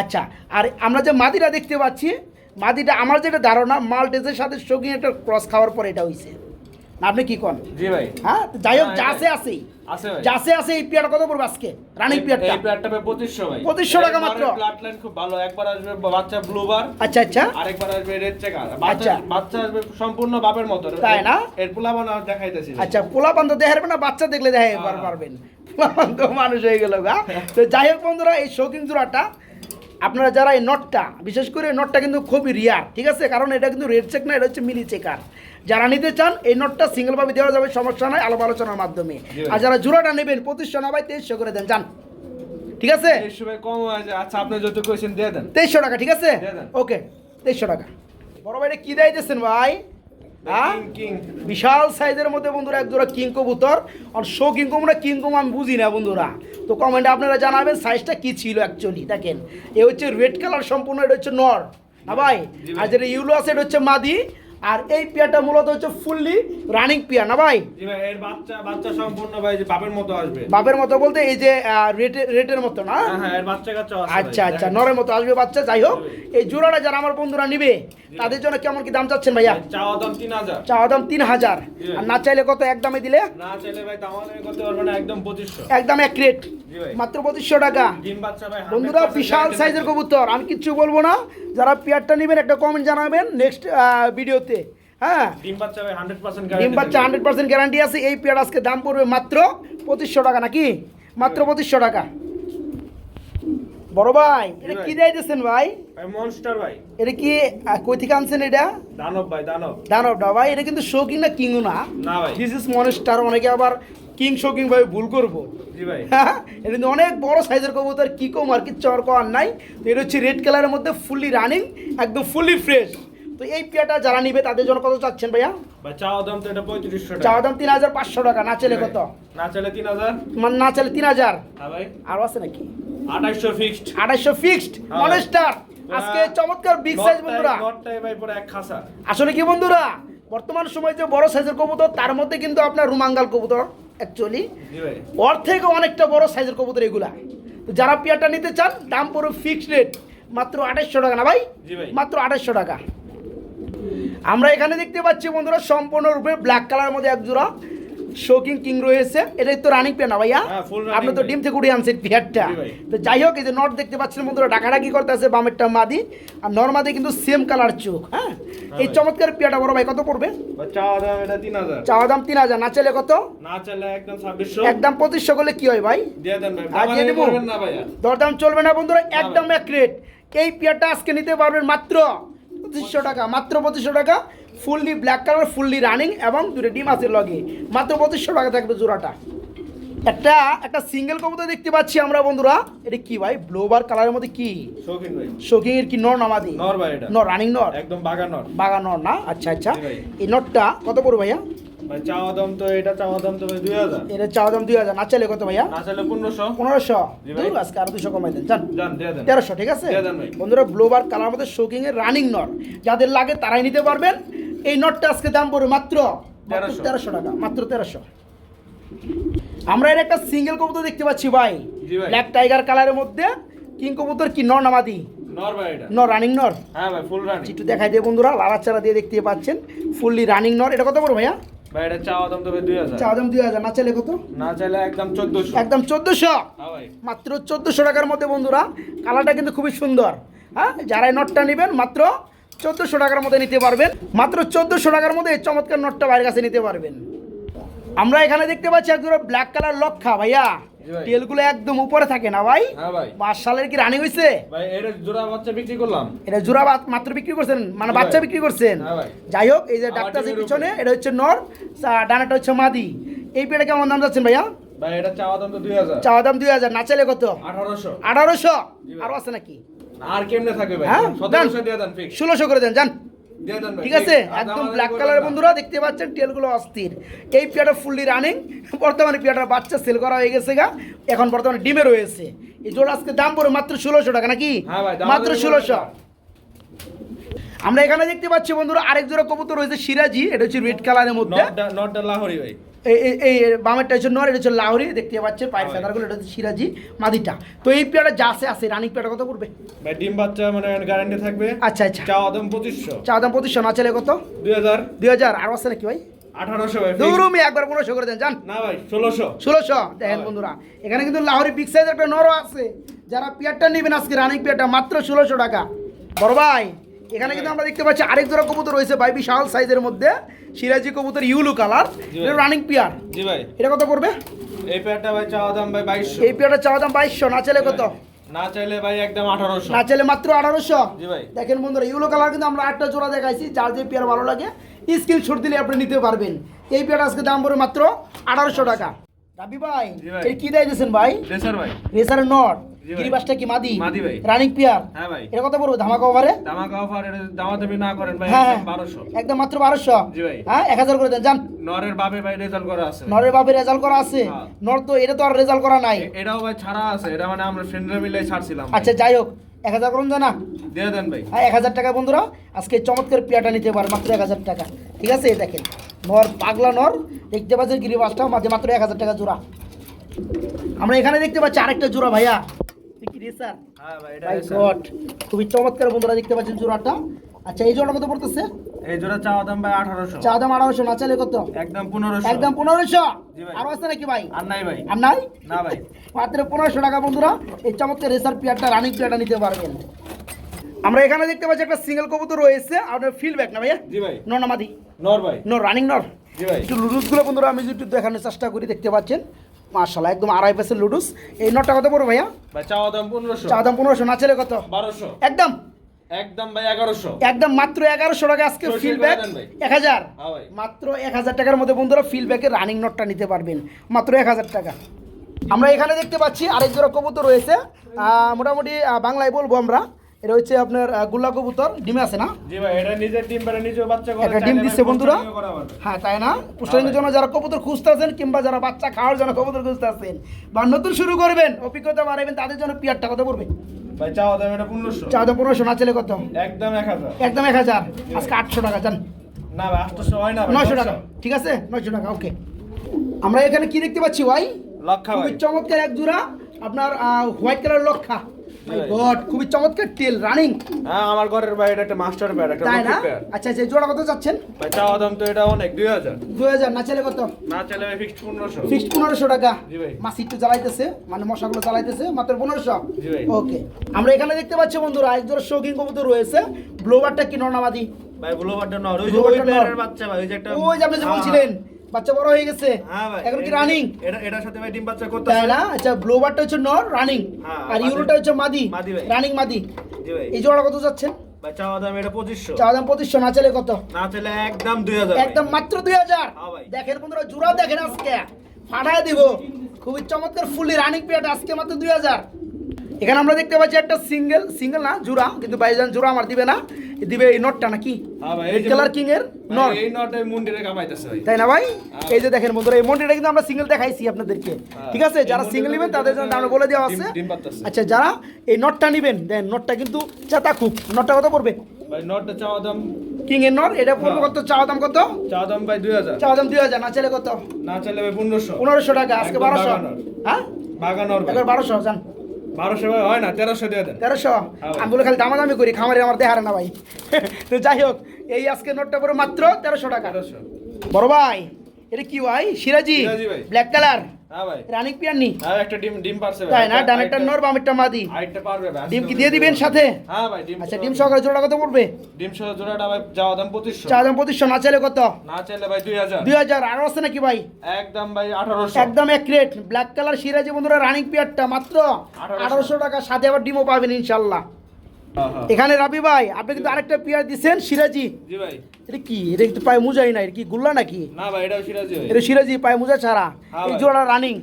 Speaker 1: আচ্ছা আর আমরা যে মাদিটা দেখতে পাচ্ছি মাদিটা আমার যেটা ধারণা মাল্টেজের সাথে শোকিং একটা ক্রস খাওয়ার পর এটা হইছে। আপনি কি কন?
Speaker 2: জি ভাই।
Speaker 1: হ্যাঁ যাই হোক
Speaker 2: হ্যাঁ,
Speaker 1: যা আছে আছেই
Speaker 2: আছে
Speaker 1: এই কত পড়বে আজকে? রানিং পেয়ারটা?
Speaker 2: এই পেয়ারটা ভাই পঁচিশশো ভাই।
Speaker 1: 2500 টাকা মাত্র।
Speaker 2: ব্লাড লাইন খুব ভালো। একবার আসবে বাচ্চা ব্লুবার
Speaker 1: আচ্ছা আচ্ছা।
Speaker 2: আরেকবার আসবে রেড চেকার
Speaker 1: আচ্ছা।
Speaker 2: বাচ্চা বাচ্চা আসবে সম্পূর্ণ বাপের মতো।
Speaker 1: তাই না?
Speaker 2: এর পোলাপান দেখাইতেছি
Speaker 1: আচ্ছা পোলাপান তো দেখার না বাচ্চা দেখলে দেখাই। পারবেন। পোলাপান তো মানুষ হয়ে গেল গা। তো যাই হোক বন্ধুরা এই শৌখিন জোড়াটা আপনারা যারা এই নটটা বিশেষ করে এই নটটা কিন্তু খুবই রিয়ার ঠিক আছে? কারণ এটা কিন্তু রেড চেক না এটা হচ্ছে মিলি চেকার যারা নিতে চান এই নটটা সিঙ্গেলভাবে দেওয়া যাবে সমস্যা নয় আলাপ আলোচনার মাধ্যমে। আর যারা জোড়াটা নেবেন প্রতিষ্ঠা না ভাই তেইশশো করে দেন যান। ঠিক আছে?
Speaker 2: যায় আচ্ছা আপনি যত কোয়েশ্চেন দিয়ে দেন।
Speaker 1: তেইশশো টাকা ঠিক আছে? ওকে তেইশশো টাকা। বড় ভাই কি ভাই হ্যাঁ
Speaker 2: কিং কিং
Speaker 1: বিশাল সাইজের মধ্যে বন্ধুরা এক দুটা কিং কবুতর। আর শো কিং কবুতর কিং কম আমি বুঝি না বন্ধুরা। তো কমেন্টে আপনারা জানাবেন সাইজটা কি ছিল অ্যাকচুয়ালি দেখেন। এ হচ্ছে রেড কালার সম্পূর্ণ এটা হচ্ছে নর। না ভাই?
Speaker 2: ভাই।
Speaker 1: আর যেটা ইউলো আছে এটা হচ্ছে মাদি। আর এই পেয়ারটা মূলত হচ্ছে ফুললি রানিং পেয়ার না ভাই?
Speaker 2: এর বাচ্চা বাচ্চা সম্পূর্ণ ভাই যে বাপের মতো আসবে।
Speaker 1: বাপের মতো বলতে এই যে রেটের রেটের মতো না?
Speaker 2: হ্যাঁ হ্যাঁ এর বাচ্চা কাচ্চা
Speaker 1: আচ্ছা আচ্ছা নরের মতো আসবে বাচ্চা যাই হোক। এই জোড়াটা যারা আমার বন্ধুরা নিবে তাদের জন্য কেমন কি দাম চাচ্ছেন ভাইয়া?
Speaker 2: চাওয়া দাম তিন হাজার।
Speaker 1: চাওয়া দাম তিন হাজার। আর না চাইলে কত এক দামে দিলে?
Speaker 2: না চাইলে ভাই করতে পারবে না একদম পঁচিশশো।
Speaker 1: একদম এক রেট। মাত্র পঁচিশশো টাকা। বন্ধুরা বিশাল সাইজের কবুতর আমি কিচ্ছু বলব না। যারা পেয়ারটা নেবেন একটা কমেন্ট জানাবেন নেক্সট ভিডিওতে হ্যাঁ?
Speaker 2: ডিম বাচ্চা হান্ড্রেড পার্সেন্ট
Speaker 1: গ্যারান্টি আছে। এই পেয়ার আজকে দাম পড়বে মাত্র পঁচিশশো টাকা নাকি? মাত্র পঁচিশশো টাকা। বড় ভাই এটা কি ভাই?
Speaker 2: ভাই মনস্টার ভাই।
Speaker 1: এটা কি আহ, কই থেকে আনছেন এটা?
Speaker 2: দানব ভাই দানব।
Speaker 1: দানবটা। ভাই এটা কিন্তু শৌকিং না কিংও না।
Speaker 2: না ভাই।
Speaker 1: দিস ইজ মনেস্টার অনেকে আবার কিং শৌকিং ভাই ভুল করব। হ্যাঁ এটা কিন্তু অনেক বড় সাইজের কবুতর কি কম আর কিচ্ছু আর করার নাই। তো এটা হচ্ছে রেড কালারের মধ্যে ফুললি রানিং একদম ফুললি ফ্রেশ তো এই পেয়ারটা যারা নিবে তাদের জন্য কত চাচ্ছেন ভাইয়া?
Speaker 2: চাওয়া দাম তো এটা পঁয়ত্রিশশো
Speaker 1: চাওয়া দাম তিন হাজার পাঁচশো টাকা না চলে কত?
Speaker 2: না চাইলে তিন হাজার।
Speaker 1: মানে না চলে তিন হাজার?
Speaker 2: হ্যাঁ
Speaker 1: আরও আছে নাকি?
Speaker 2: আঠাইশশো ফিক্সড
Speaker 1: আড়াইশো ফিক্সড
Speaker 2: হ্যাঁ।
Speaker 1: আজকে চমৎকার বিগ সাইজ বন্ধুরা। আসলে কি বন্ধুরা? বর্তমান সময়ে যে বড় সাইজের কবুতর তার মধ্যে কিন্তু আপনার রুমাঙ্গাল কবুতর। অ্যাকচুয়ালি ওর থেকে অনেকটা বড় সাইজের কবুতর এগুলা। তো যারা পেয়ারটা নিতে চান দাম পুরো ফিক্সড রেট মাত্র আঠাশশো টাকা না ভাই?
Speaker 2: ভাই।
Speaker 1: মাত্র আঠাশশো টাকা। আমরা এখানে দেখতে পাচ্ছি বন্ধুরা সম্পূর্ণরূপে ব্ল্যাক কালারের মধ্যে এক জোড়া শোকিং কিং রয়েছে। এটাই তো রানিং পেয়ার না ভাইয়া?
Speaker 2: হ্যাঁ,
Speaker 1: আপনি তো ডিম থেকে উঠে আনছেন পেয়ারটা তো যাই হোক এই যে নট দেখতে পাচ্ছেন বন্ধুরা ডাকাডাকি করতে আছে বামেরটা মাদি। আর নর্মাদি কিন্তু সেম কালার চোখ হ্যাঁ? এই চমৎকার পেয়ারটা বড় ভাই কত পড়বে?
Speaker 2: চাওয়া দাম এটা তিন হাজার।
Speaker 1: না চাইলে কত?
Speaker 2: একদম
Speaker 1: পঁচিশশো করলে কি হয় ভাই? দরদাম চলবে না বন্ধুরা একদম এক রেট এই পেয়ারটা আজকে নিতে পারবেন মাত্র পঁচিশশো টাকা মাত্র পঁচিশশো টাকা। Fully black colour fully running এবং দুটো ডিম আছে লগে। মাত্র পঁচিশশো টাকা থাকবে জোড়াটা। একটা একটা সিঙ্গেল কবুতর দেখতে পাচ্ছি আমরা বন্ধুরা। এটা কি ভাই? ব্লোবার কালারের মধ্যে কি? শোকিং এর কি নর নামাদি
Speaker 2: নর ভাই এটা।
Speaker 1: নর রানিং নর?
Speaker 2: একদম বাগা নর।
Speaker 1: বাগা নর না? আচ্ছা আচ্ছা। এই নটটা কত পড়বে ভাইয়া?
Speaker 2: ভাই চাওয়া দাম তো এটা চাওয়া দাম তো ভাই দুই হাজার।
Speaker 1: এটা চাওয়া দাম দুই হাজার না চাইলে কত ভাইয়া?
Speaker 2: না চাইলে পনেরোশো।
Speaker 1: পনেরোশো? দূর আজকে আরও দুশো কমাই দেন জান তেরোশো ঠিক আছে। বন্ধুরা ব্লোবার কালার মধ্যে শোকিং এর রানিং নট যাদের লাগে তারাই নিতে পারবেন। এই নটটা আজকে দাম পড়বে মাত্র
Speaker 2: তেরোশো।
Speaker 1: টাকা মাত্র তেরোশো। আমরা এর একটা সিঙ্গেল কবুতর দেখতে পাচ্ছি ভাই। ব্ল্যাক টাইগার কালারের মধ্যে কিং কবুতর কি নর নামাদি
Speaker 2: নর ভাই এটা।
Speaker 1: নর রানিং নর
Speaker 2: হ্যাঁ ভাই ফুল রানি
Speaker 1: একটু দেখাই দিয়ে বন্ধুরা লালা চারা দিয়ে দেখতে পাচ্ছেন। ফুললি রানিং নর এটা কত পড়বে ভাইয়া?
Speaker 2: ভাই এটা চাওয়া দাম
Speaker 1: দাম না চাইলে কত?
Speaker 2: না চাইলে একদম
Speaker 1: একদম চোদ্দোশো?
Speaker 2: হ্যাঁ ভাই।
Speaker 1: মাত্র চোদ্দোশো টাকার মধ্যে বন্ধুরা কালারটা কিন্তু খুবই সুন্দর। হ্যাঁ যারা নটটা নেবেন মাত্র চোদ্দোশো টাকার মধ্যে নিতে পারবেন। মাত্র চোদ্দোশো টাকার মধ্যে এই চমৎকার নটটা বাইরের কাছে নিতে পারবেন। আমরা এখানে দেখতে পাচ্ছি একদম ব্ল্যাক কালার লক্ষা ভাইয়া। তেলগুলো একদম উপরে থাকে না ভাই?
Speaker 2: হ্যাঁ
Speaker 1: পাঁচ সালের কি রানি হয়েছে
Speaker 2: এটা জোড়া
Speaker 1: মাত্র বিক্রি করছেন? মানে বাচ্চা বিক্রি করছেন?
Speaker 2: হ্যাঁ
Speaker 1: যাই হোক এই যে ডাক্তার পিছনে এটা হচ্ছে নর ডানাটা হচ্ছে মাদি। এই পেটে কেমন দাম যাচ্ছেন ভাইয়া?
Speaker 2: ভাই চাওয়া দাম দুই হাজার।
Speaker 1: না চাইলে কত?
Speaker 2: আঠারোশো।
Speaker 1: আঠারোশো? আরও আছে নাকি?
Speaker 2: আর কেমনে থাকবে
Speaker 1: হ্যাঁ ষোলোশো করে দেন যান। ঠিক আছে? একদম ব্ল্যাক
Speaker 2: কালার
Speaker 1: বন্ধুরা দেখতে পাচ্ছেন টেলগুলো অস্থির। এই পিয়াটা ফুললি রানিং বর্তমানে পেয়াটার বাচ্চা সেল করা হয়ে গেছে গা। এখন বর্তমানে ডিমে রয়েছে। এই জোড়া আজকে দাম পড়ে মাত্র ষোলোশো টাকা নাকি?
Speaker 2: হ্যাঁ
Speaker 1: মাত্র ষোলোশো। আমরা এখানে দেখতে পাচ্ছি বন্ধুরা আরেক জোড়া কবুতর রয়েছে সিরাজি। এটা হচ্ছে রেড কালারের মধ্যে।
Speaker 2: নটটা নটটা ভাই।
Speaker 1: এই বামেরটা হচ্ছে নর এটা হচ্ছে লাহরি দেখতে পাচ্ছেন পায়ের। ফেদারগুলো এটা হচ্ছে সিরাজি মাদিটা। তো এই পেয়ারটা যা আছে আছে। রানিং পেয়ারটা কত পড়বে?
Speaker 2: ভাই ডিম বাচ্চা মানে গ্যারান্টি থাকবে।
Speaker 1: আচ্ছা আচ্ছা।
Speaker 2: চাওয়া দাম পঁচিশশো।
Speaker 1: চা দাম পঁচিশশো না চলে কত?
Speaker 2: দুই হাজার।
Speaker 1: দুই হাজার। আর আছে নাকি ভাই?
Speaker 2: আঠারোশো ভাই fixed।
Speaker 1: দৌড়মি একবার পনেরোশো করে দেন যান।
Speaker 2: না ভাই ষোলোশো।
Speaker 1: ষোলোশো। দেখেন বন্ধুরা এখানে কিন্তু লাহোরি বিগ সাইজ একটা নরও আছে। যারা পেয়ারটা নেবেন আজকে রানিং পেয়ারটা মাত্র ষোলোশো টাকা। বড় ভাই এখানে কিন্তু আমরা দেখতে পাচ্ছি আরেক জোড়া কবুতর রয়েছে ভাই বিশাল সাইজের মধ্যে। সিরাজি কবুতর ইউলু কালার। রানিং পিয়ার
Speaker 2: জি ভাই।
Speaker 1: এটা কত করবে
Speaker 2: এই প্যাডটা ভাই চাওয়া দাম ভাই বাইশশো।
Speaker 1: এই পেয়ারটা চাওয়া দাম বাইশশো না চলে কত?
Speaker 2: না চাইলে ভাই একদম আঠারোশো।
Speaker 1: না চলে মাত্র আঠারোশো?
Speaker 2: জি ভাই।
Speaker 1: দেখেন বন্ধুরা ইউলো কালার কিন্তু আমরা আটটা জোড়া দেখাইছি যার যে পেয়ার ভালো লাগে স্কিল শট দিলে আপনি নিতে পারবেন। এই পেয়ার আজকে দাম পড়বে মাত্র আঠারোশো টাকা। রাবি ভাই এই কি দেয় দিয়েছেন ভাই?
Speaker 2: রেসার ভাই।
Speaker 1: রেসারের নট। গিরিবাসটা কি মাদি?
Speaker 2: মাদি ভাই।
Speaker 1: Running pair?
Speaker 2: হ্যাঁ ভাই।
Speaker 1: এটা কত পড়বে? ধামাকা
Speaker 2: অফার এটা দামাদামি না করেন ভাই
Speaker 1: হ্যাঁ
Speaker 2: একদম বারোশো।
Speaker 1: একদম মাত্র বারোশো?
Speaker 2: জি ভাই।
Speaker 1: হ্যাঁ এক হাজার করে দেন যান।
Speaker 2: নরের বাবে ভাই রেজাল্ট করা আছে।
Speaker 1: নরের রেজাল্ট করা আছে?
Speaker 2: হ্যাঁ।
Speaker 1: নর তো এটা তো আর রেজাল্ট করা নাই।
Speaker 2: এটাও ভাই ছাড়া আছে এটা মানে আমরা ফ্রেন্ডরা মিলে ছাড়ছিলাম
Speaker 1: আচ্ছা যাই হোক এক হাজার করুন জানা?
Speaker 2: দিয়ে দেন ভাই।
Speaker 1: হ্যাঁ এক হাজার টাকা বন্ধুরা আজকে চমৎকার পেয়াটা নিতে পারে মাত্র এক হাজার টাকা। ঠিক আছে দেখেন নর পাগলা নর দেখতে পাচ্ছেন গিরিবাসটা মাঝে মাত্র এক হাজার টাকা জোড়া। আমরা এখানে দেখতে পাচ্ছি আরেকটা জোড়া ভাইয়া।
Speaker 2: হ্যাঁ ভাই এটা
Speaker 1: মাই
Speaker 2: আছে।
Speaker 1: গড খুবই চমৎকার বন্ধুরা দেখতে পাচ্ছেন জোড়াটা। আচ্ছা এই জোড়া কত পড়তেছে?
Speaker 2: এই জোড়া চাওয়া দাম ভাই আঠারোশো।
Speaker 1: চা দাম আড়াইশো না চাইলে কত?
Speaker 2: একদম পনেরোশো।
Speaker 1: একদম পনেরোশো? আরও আছে নাকি ভাই?
Speaker 2: আর নাই ভাই।
Speaker 1: আর নাই?
Speaker 2: না ভাই।
Speaker 1: মাত্র পনেরোশো টাকা বন্ধুরা এই চমৎকার রেসার পেয়ারটা রানিং পেয়ারটা নিতে পারবেন। আমরা এখানে দেখতে পাচ্ছি একটা সিঙ্গেল কবুতর রয়েছে আপনার ফিল ব্যাক না ভাইয়া?
Speaker 2: জি ভাই।
Speaker 1: নর্নামাদি
Speaker 2: নর ভাই।
Speaker 1: নর রানিং নর।
Speaker 2: জি ভাই।
Speaker 1: একটু বন্ধুরা আমি একটু দেখানোর চেষ্টা করি দেখতে পাচ্ছেন। মার্শাল্লাহ একদম আড়াই পার্সেন্ট লুডুস এই নটটা কত পড়বে ভাইয়া?
Speaker 2: ভাই চাওয়া দাম পনেরোশো।
Speaker 1: চা দাম পনেরোশো না ছেলে কত?
Speaker 2: বারোশো।
Speaker 1: একদম?
Speaker 2: একদম ভাই এগারোশো।
Speaker 1: একদম মাত্র এগারোশো টাকা আজকে
Speaker 2: সরষে
Speaker 1: ফিল
Speaker 2: করে
Speaker 1: ব্যাক
Speaker 2: দেন ভাই।
Speaker 1: এক হাজার।
Speaker 2: হ্যাঁ
Speaker 1: মাত্র এক হাজার টাকার মধ্যে বন্ধুরা ফিল ব্যাকের রানিং নটটা নিতে পারবেন। মাত্র এক হাজার টাকা। আমরা এখানে দেখতে পাচ্ছি আরেক জোড়া কবুতর রয়েছে। মোটামুটি বাংলায় বলব আমরা। এটা হচ্ছে আপনার গুল্লা কবুতর ডিমে আছে না?
Speaker 2: জি ভাই এটা নিজের ডিম পারে নিজের বাচ্চা করে
Speaker 1: একটা ডিম দিচ্ছে বন্ধুরা। হ্যাঁ তাই না? পুষ্টারিংয়ের জন্য যারা কবুতর খুঁজতেছেন কিংবা যারা বাচ্চা খাওয়ার জন্য কবুতর খুঁজতেছেন বা নতুন শুরু করবেন অভিজ্ঞতা বাড়াবেন তাদের জন্য পিয়ারটা কত পড়বে?
Speaker 2: ভাই চাওয়া দাম এটা পনেরোশো।
Speaker 1: চা দাম পনেরোশো না চলে কত?
Speaker 2: একদম এক হাজার।
Speaker 1: একদম এক হাজার। আজকে আটশো টাকা যান
Speaker 2: না ভাই আটশোশো হয় না ভাই,
Speaker 1: নয়শো টাকা। ঠিক আছে? নয়শো টাকা ওকে। আমরা এখানে কি দেখতে পাচ্ছি ভাই?
Speaker 2: লক্ষা ভাই।
Speaker 1: চমৎকার এক জোড়া আপনার হোয়াইট কালার লক্ষা। গড খুবই চমৎকার তেল রানিং
Speaker 2: হ্যাঁ আমার ঘরের এটা একটা মাস্টার প্যাড একটা
Speaker 1: তাই না? আচ্ছা এই জোড়া কত চাচ্ছেন?
Speaker 2: ভাই চাওয়া দাম তো এটা অনেক দুই হাজার।
Speaker 1: দুই হাজার না চলে কত?
Speaker 2: না চাইলে ভাই ফিক্সড পনেরোশো।
Speaker 1: ফিক্সড পনেরোশো টাকা।
Speaker 2: জি ভাই।
Speaker 1: মাছ একটু জ্বালাইতেছে মানে মশাগুলো জ্বালাইতেছে মাত্র পনেরোশো।
Speaker 2: জি ভাই।
Speaker 1: ওকে আমরা এখানে দেখতে পাচ্ছি বন্ধুরা এক জোড়া শৌখিন কবুতর রয়েছে ব্লোবারটা কি নর্নামাদি
Speaker 2: ভাই ব্লোবারটা নর ওই যে ওই বাচ্চা ভাই ওই যে একটা
Speaker 1: ওই যে আপনি যে বলছিলেন বাচ্চা বড় হয়ে গেছে।
Speaker 2: হ্যাঁ
Speaker 1: এখন কি রানিং
Speaker 2: এটা এটার সাথে ভাই ডিম বাচ্চা করতে
Speaker 1: তাই না? আচ্ছা ব্লোবারটা হচ্ছে নর রানিং
Speaker 2: হ্যাঁ,
Speaker 1: আর ইউরোটা হচ্ছে মাদি। রানিং মাদি। এই জোড়া কত যাচ্ছেন?
Speaker 2: চাওয়া দাম এটা পঁচিশশো।
Speaker 1: চা দাম পঁচিশশো না চলে কত?
Speaker 2: না চাইলে একদম দুই হাজার
Speaker 1: একদম মাত্র দুই হাজার।
Speaker 2: হ্যাঁ
Speaker 1: দেখেন বন্ধুরা জোড়া দেখেন আজকে। ফাটায় দিব। খুবই চমৎকার ফুলি রানিং আজকে মাত্র দুই হাজার। এখানে আমরা দেখতে পাচ্ছি একটা সিঙ্গেল সিঙ্গেল না জোড়া। কিন্তু বাইজান জোড়া আমার দিবে না। দিবে এই নটটা নাকি?
Speaker 2: হ্যাঁ
Speaker 1: কালার কিং এর নর
Speaker 2: এই নটে মুন্ডিরে কামাইতেছে
Speaker 1: তাই না ভাই?
Speaker 2: হ্যাঁ।
Speaker 1: এই যে দেখেন বন্ধুরা এই মন্ডিটা কিন্তু আমরা সিঙ্গেল দেখাইছি আপনাদেরকে।
Speaker 2: হ্যাঁ।
Speaker 1: ঠিক আছে? যারা সিঙ্গেল নেবেন তাদের জন্য আমরা বলে দেওয়া আছে। আচ্ছা যারা এই নটটা নেবেন দেন নটটা কিন্তু চেতা খুব নটটা কত পড়বে?
Speaker 2: ভাই নটটা চাওয়া দাম
Speaker 1: কিং এর নট এটা পড়বে
Speaker 2: হ্যাঁ।
Speaker 1: কত? চাওয়া দাম কত?
Speaker 2: চাওয়া দাম ভাই দুই হাজার।
Speaker 1: চাওয়া দাম দুই হাজার না চাইলে কত?
Speaker 2: না চাইলে ভাই পনেরোশো।
Speaker 1: পনেরোশো টাকা আজকে
Speaker 2: একদম
Speaker 1: বারোশো।
Speaker 2: বাগানোর।
Speaker 1: হ্যাঁ?
Speaker 2: বাগানোর
Speaker 1: যান।
Speaker 2: বারোশো ভাই হয় না তেরোশো দিয়ে দেন।
Speaker 1: তেরোশো?
Speaker 2: হ্যাঁ ভাই।
Speaker 1: আমি বলে খালি দামাদামি করি খামারে আমার দেহারে না ভাই। তো যাই হোক এই আজকে নোটটা পরে মাত্র তেরোশো টাকা। বড় ভাই এটা কি ভাই? সিরাজি ব্ল্যাক কালার
Speaker 2: হ্যাঁ
Speaker 1: রানিক পিয়ারনি
Speaker 2: হ্যাঁ একটা ডিম ডিম পারছে
Speaker 1: তাই না? ডানেরটা নর বামেরটা মাদি।
Speaker 2: আইটটা পারবে ভাই
Speaker 1: ডিম কি দিয়ে দিবেন সাথে?
Speaker 2: হ্যাঁ ভাই ডিম
Speaker 1: আচ্ছা ডিম সহকারে জোড়া কত পড়বে?
Speaker 2: ডিম সহ জোড়াটা ভাই যাওয়া দাম পঁচিশশো।
Speaker 1: চা দাম পঁচিশশো না চাইলে কত?
Speaker 2: না চাইলে ভাই দুই হাজার।
Speaker 1: দুই আছে নাকি ভাই?
Speaker 2: একদম ভাই আঠারোশো।
Speaker 1: একদম এক ব্ল্যাক কালার সিরাজি বন্ধুরা পিয়ারটা মাত্র
Speaker 2: 1800
Speaker 1: আঠারোশো টাকা। সাথে আবার ডিমও পাবেন ইনশাল্লাহ। এখানে রাবি ভাই আপনি কিন্তু আরেকটা পিয়ার দিছেন সিরাজি।
Speaker 2: জি ভাই।
Speaker 1: এটা কি? এটা কিন্তু পায়ে মুজাই না এটা কি গুল্লা নাকি?
Speaker 2: না ভাই এটাও সিরাজি
Speaker 1: এটা সিরাজি পায়ে মুজা ছাড়া।
Speaker 2: হ্যাঁ
Speaker 1: এই জোড়া রানিং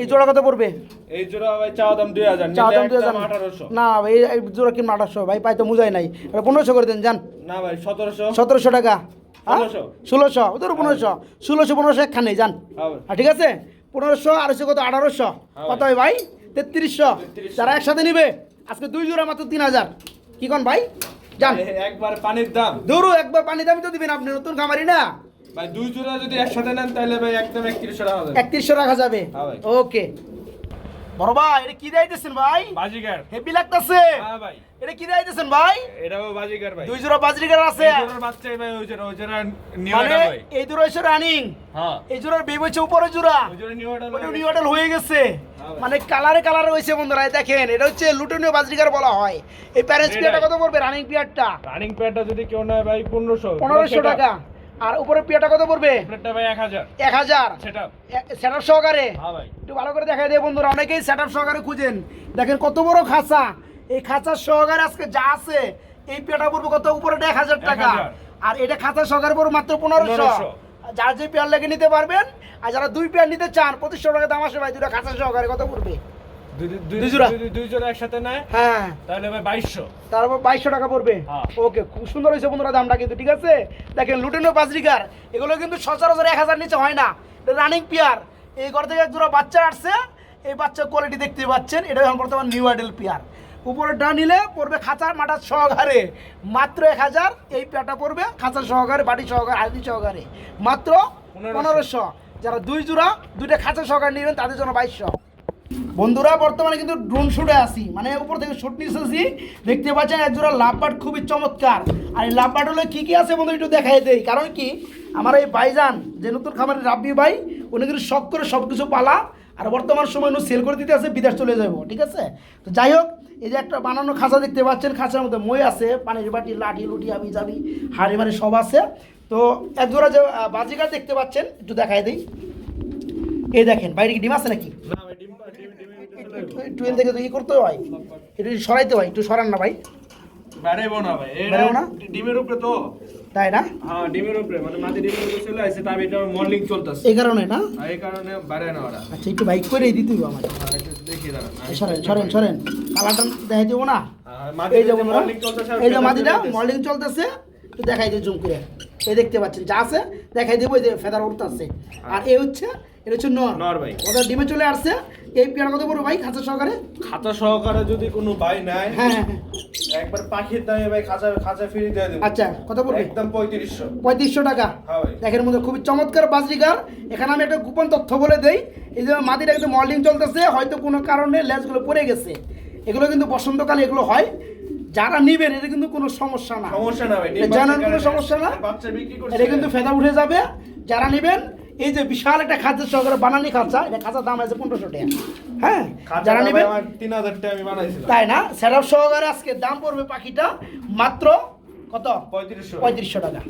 Speaker 1: এই জোড়া কত পড়বে?
Speaker 2: এই জোড়া ভাই চাওয়া দাম দুই হাজার
Speaker 1: চা দাম দুই হাজার।
Speaker 2: একদম আঠারোশো।
Speaker 1: না ভাই এই- জোড়া কিনবো আঠারোশো। ভাই পায়ে তো মুজাই নাই। এটা পনেরোশো করে দেন যান।
Speaker 2: না ভাই সতেরোশো।
Speaker 1: সতেরোশো টাকা। হ্যাঁ?
Speaker 2: ষোলোশো।
Speaker 1: ওদের পনেরোশো। ষোলোশো পনেরোশো একখানে যান।
Speaker 2: হ্যাঁ
Speaker 1: ঠিক আছে? পনেরোশো আড়াইশো কত? আঠারোশো।
Speaker 2: হ্যাঁ
Speaker 1: কত হয় ভাই? তেত্রিশশো।
Speaker 2: 3300
Speaker 1: যারা একসাথে নিবে? আজকে দুই জোড়া মাত্র তিন হাজার। কি কন ভাই?
Speaker 2: এ- একবার পানির দাম।
Speaker 1: দৌড়ো একবার পানির দামি তো দিবেন আপনি নতুন খামারি না?
Speaker 2: ভাই দুই জোড়া যদি একসাথে নেন তাহলে ভাই একদম একত্রিশশো টাকা হবে।
Speaker 1: একত্রিশশো রাখা যাবে?
Speaker 2: হ্যাঁ।
Speaker 1: ওকে। বড় ভাই এটা কি দিতেছেন ভাই?
Speaker 2: বাজিগার।
Speaker 1: হেভি লাগতেছে।
Speaker 2: হ্যাঁ ভাই।
Speaker 1: এটা কি দিতেছেন ভাই?
Speaker 2: এটাও বাজিগার ভাই।
Speaker 1: দুই জোড়া বাজরিকার আছে।
Speaker 2: এই জোড়ার বাচ্চাই ভাই ওই জোড়া ওই জোড়া নিউ
Speaker 1: মানে
Speaker 2: ভাই।
Speaker 1: এই জোড়া রানিং
Speaker 2: হ্যাঁ।
Speaker 1: এই জোড়ার বেব উপরে জোড়া।
Speaker 2: ওই জোড়া নিউ
Speaker 1: ওটা নিউ মডেল হয়ে গেছে। মানে কালারে কালারে হয়েছে বন্ধুরা দেখেন। এটা হচ্ছে লুটনীয় বাজরিকার বলা হয়। এই প্যারেন্স
Speaker 2: Red
Speaker 1: পিয়ারটা কত পড়বে রানিং পিয়ারটা
Speaker 2: রানিং প্যাডটা যদি কেউ নেয় ভাই পনেরোশো।
Speaker 1: পনেরোশো টাকা। আর উপরে পিয়ারটা কত পড়বে?
Speaker 2: এক হাজার।
Speaker 1: এক হাজার।
Speaker 2: সেটা
Speaker 1: সেট আপ সহকারে?
Speaker 2: হ্যাঁ ভাই।
Speaker 1: একটু ভালো করে দেখা দিয়ে বন্ধুরা অনেকেই সেট আপ সহকারে খুঁজেন। দেখেন কত বড় খাঁচা। এই খাঁচার সহকারে আজকে যা আছে এই পেটা পড়বে কত? উপরে এক হাজার টাকা। আর এটা খাঁচার সহকারে পড়বে মাত্র পনেরোশো।
Speaker 2: 1500
Speaker 1: যার যে পেয়ার লেগে নিতে পারবেন আর যারা দুই পেয়ার নিতে চান পঁচিশশো টাকা দাম আসে ভাই দুটা খাঁচা সহকারে কত পড়বে? দেখেন লুটেনো এগুলো কিন্তু সচরাচর এক হাজার নিচে হয় না। রানিং পিয়ার এই ঘর থেকে এক বাচ্চা আসছে এই বাচ্চা কোয়ালিটি দেখতে পাচ্ছেন এটা এখন বর্তমান নিউ আইডেল পিয়ার উপরেরটা নিলে পড়বে খাঁচার মাটার সহকারে। মাত্র এক হাজার এই পেটা পড়বে খাঁচার সহকারে বাটি সহকারে আদি সহকারে। মাত্র
Speaker 2: পনেরোশো।
Speaker 1: যারা দুই জোড়া দুইটা খাঁচা সহকারে নেবেন তাদের জন্য বাইশশো। বন্ধুরা বর্তমানে কিন্তু ড্রোন শুটে আসি মানে উপর থেকে শুট নিতেছি দেখতে পাচ্ছেন এক জোড়া লাভবাট খুবই চমৎকার। আর এই লাভবাট হলে কী কী আছে বন্ধু একটু দেখাই দেই। কারণ কি আমার এই ভাইজান যে নতুন খামারের রাব্বি ভাই উনি কিন্তু শখ করে সব কিছু পালা। আর বর্তমান সময় উনি সেল করে দিতে আছে বিদেশ চলে যাব ঠিক আছে? তো যাই হোক এই যে একটা বানানো খাঁচা দেখতে পাচ্ছেন খাঁচার মধ্যে মই আছে পানির বাটি লাঠি লুটি আমি যাবি হাড়ি মারি সব আছে। তো এক জোড়া যে বাজিকার দেখতে পাচ্ছেন একটু দেখাই দিই। এই দেখেন বাইরে কি ডিম আছে নাকি?
Speaker 2: না ভাই ডিম ডিম ডিম
Speaker 1: টুয়েল থেকে তো ই করতে হয়। একটু সরাইতে হয় একটু সরান না ভাই।
Speaker 2: বেড়াইবো না ভাই।
Speaker 1: না?
Speaker 2: ডিমের উপরে তো।
Speaker 1: তাই না?
Speaker 2: হ্যাঁ ডিমের উপরে মানে মাটি ডিমের উপরে চলে তাই এটা মর্নিং চলতেছে।
Speaker 1: এই কারণে না?
Speaker 2: এই কারণে বাড়ায় না ওরা।
Speaker 1: আচ্ছা একটু বাইক করে দিতে হবে আমার
Speaker 2: দেখি দাঁড়ান।
Speaker 1: সরেন সরেন সরেন। কালারটা দেখাই দেবো না? এই যে
Speaker 2: যে চলতেছে
Speaker 1: এই যে মাটিটা। মল্ডিং চলতেছে একটু দেখাই দিই জুম করে। এই দেখতে পাচ্ছেন যা আছে দেখাই দেবো এই যে ফেদার উঠতেছে। আর এই হচ্ছে এটা হচ্ছে নর।
Speaker 2: নর ভাই।
Speaker 1: ওদের ডিমে চলে আসছে এই পেয়ার কত বড় ভাই খাঁচা সহকারে।
Speaker 2: খাতা সহকারে যদি কোনো ভাই নেয়
Speaker 1: হ্যাঁ হ্যাঁ হ্যাঁ।
Speaker 2: একবার পাখির দামে ভাই খাঁচা খাঁচা ফ্রি দিয়ে দেবো।
Speaker 1: আচ্ছা কত পড়বে
Speaker 2: একদম পঁয়ত্রিশশো।
Speaker 1: পঁয়ত্রিশশো টাকা?
Speaker 2: হ্যাঁ
Speaker 1: দেখের মধ্যে খুবই চমৎকার বাজরিকার। এখানে আমি একটা গোপন তথ্য বলে দেই। এই যে মাটিটা কিন্তু মল্ডিং চলতেছে হয়তো কোনো কারণে লেজগুলো পড়ে গেছে। এগুলো কিন্তু বসন্তকালে এগুলো হয়। যারা নিবেন এটা কিন্তু কোনো সমস্যা না।
Speaker 2: সমস্যা না ভাই
Speaker 1: জানার কোনো সমস্যা না। এটা কিন্তু ফেদা উঠে যাবে। যারা নিবেন এই যে বিশাল একটা খাদ্য সহকারে বানানি খাঁচা এটা খাঁচার দাম আছে পনেরোশো টাকা। হ্যাঁ? যারা
Speaker 2: নেবে তিন হাজার টাকা আমি বানাইছি
Speaker 1: তাই না? সেটা সহকারে আজকে দাম পড়বে পাখিটা মাত্র কত?
Speaker 2: পঁয়ত্রিশশো।
Speaker 1: পঁয়ত্রিশশো টাকা।